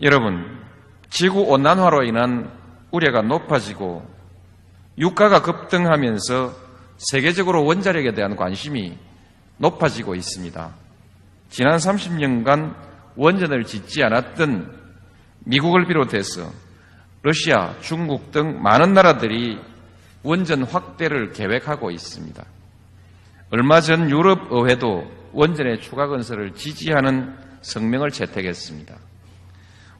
여러분, 지구 온난화로 인한 우려가 높아지고 유가가 급등하면서 세계적으로 원자력에 대한 관심이 높아지고 있습니다. 지난 30년간 원전을 짓지 않았던 미국을 비롯해서 러시아, 중국 등 많은 나라들이 원전 확대를 계획하고 있습니다. 얼마 전 유럽 의회도 원전의 추가 건설을 지지하는 성명을 채택했습니다.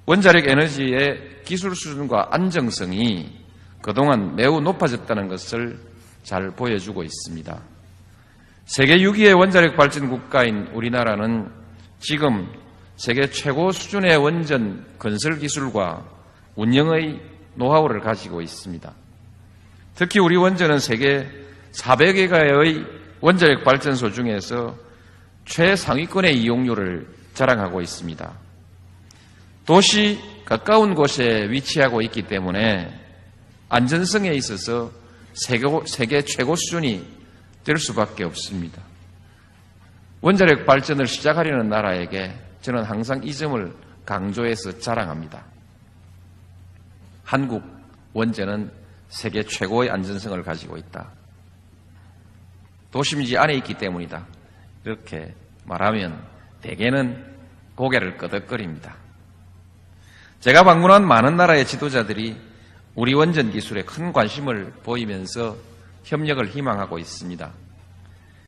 원자력 에너지의 기술 수준과 안정성이 그동안 매우 높아졌다는 것을 잘 보여주고 있습니다. 세계 6위의 원자력 발전 국가인 우리나라는 지금 세계 최고 수준의 원전 건설 기술과 운영의 노하우를 가지고 있습니다. 특히 우리 원전은 세계 400여 개의 원자력 발전소 중에서 최상위권의 이용률을 자랑하고 있습니다. 도시 가까운 곳에 위치하고 있기 때문에 안전성에 있어서 세계, 세계 최고 수준이 될 수밖에 없습니다. 원자력 발전을 시작하려는 나라에게 저는 항상 이 점을 강조해서 자랑합니다. 한국 원전은 세계 최고의 안전성을 가지고 있다. 도심지 안에 있기 때문이다. 이렇게 말하면 대개는 고개를 끄덕거립니다. 제가 방문한 많은 나라의 지도자들이 우리 원전 기술에 큰 관심을 보이면서 협력을 희망하고 있습니다.